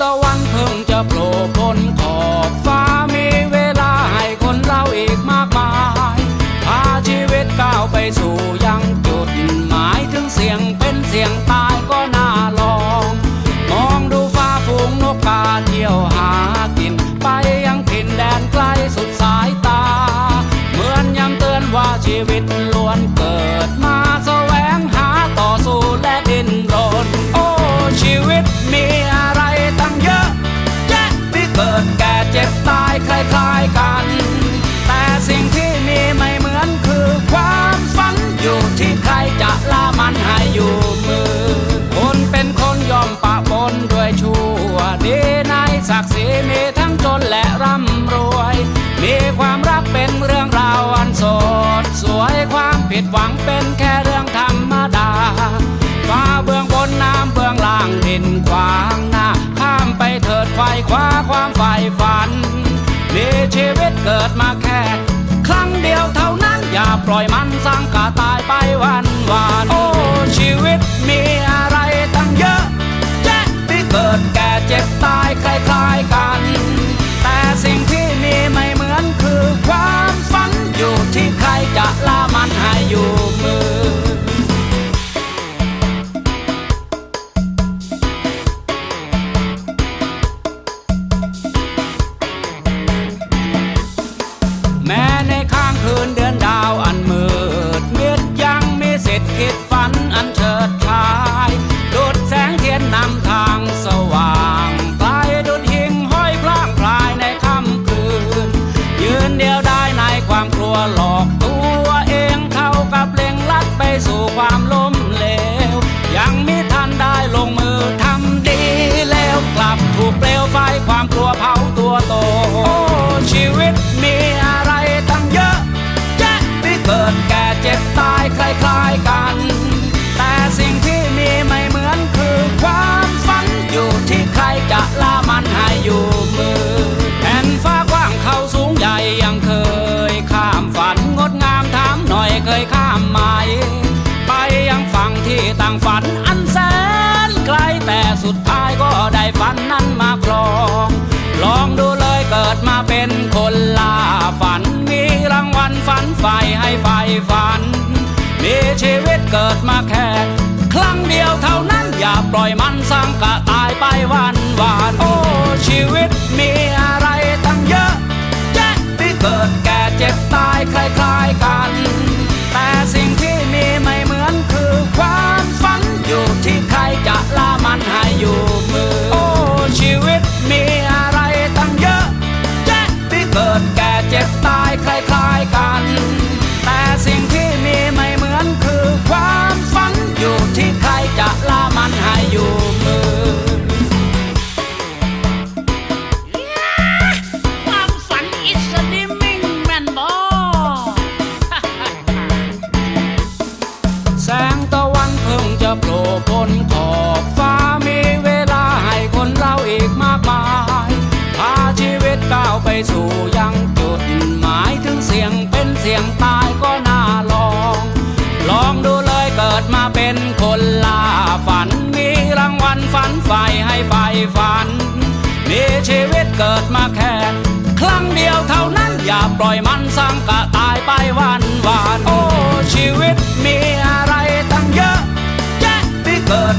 ตะวันเพิ่งจะโผล่พ้นขอบฟ้ามีเวลาให้คนเราอีกมากมายพาชีวิตก้าวไปสู่ยังจุด หวังเป็นแค่เรื่องธรรมดา ฟ้าเบื้องบนน้ำเบื้องล่างดินขวางหน้า ข้ามไปเถิดไขวคว้าความใฝ่ฝัน มีชีวิตเกิดมาแค่ ครั้งเดียวเท่านั้นอย่าปล่อยมันสร้างกาตายไปวันวานโอ้ชีวิตมีอะไรตั้งเยอะแยะที่เกิดแก่เจ็บตายคล้ายๆกัน แต่สิ่งที่มีไม่เหมือนคือความฝันอยู่ที่ใครจะล่ามันห้ อยู่มือแม้ในข้างคืนเดือนดาวอันมืดมิดยังมีสิทธิ์คิดฝันอันเฉิดฉายดุดแสงเทียนนำทางสว่างไกลดุดหิ่งห้อยพลางพลายในค่ำคืน ยืนเดียวได้ในความกลัวหลอก ต่างฝันอันแสนไกลแต่สุดท้ายก็ได้ฝันนั้นมาครอง ลองดูเลยเกิดมาเป็นคนล่าฝัน มีรางวัลฝันใฝ่ให้ใฝ่ฝัน มีชีวิตเกิดมาแค่ครั้งเดียวเท่านั้นอย่าปล่อยมันสร้างกะตายไปวันวานโอ้ชีวิตมีอะไรตั้งเยอะแยะที่เกิดแก่เจ็บตายคล้ายๆกันะ ไฟให้ไฟฝันมีชีวิตเกิดมาแค่ ครั้งเดียวเท่านั้นอย่าปล่อยมันซ้งกะตายไปวันวาน โอ้ ชีวิตมีอะไรตั้งเยอะแยะที่เกิด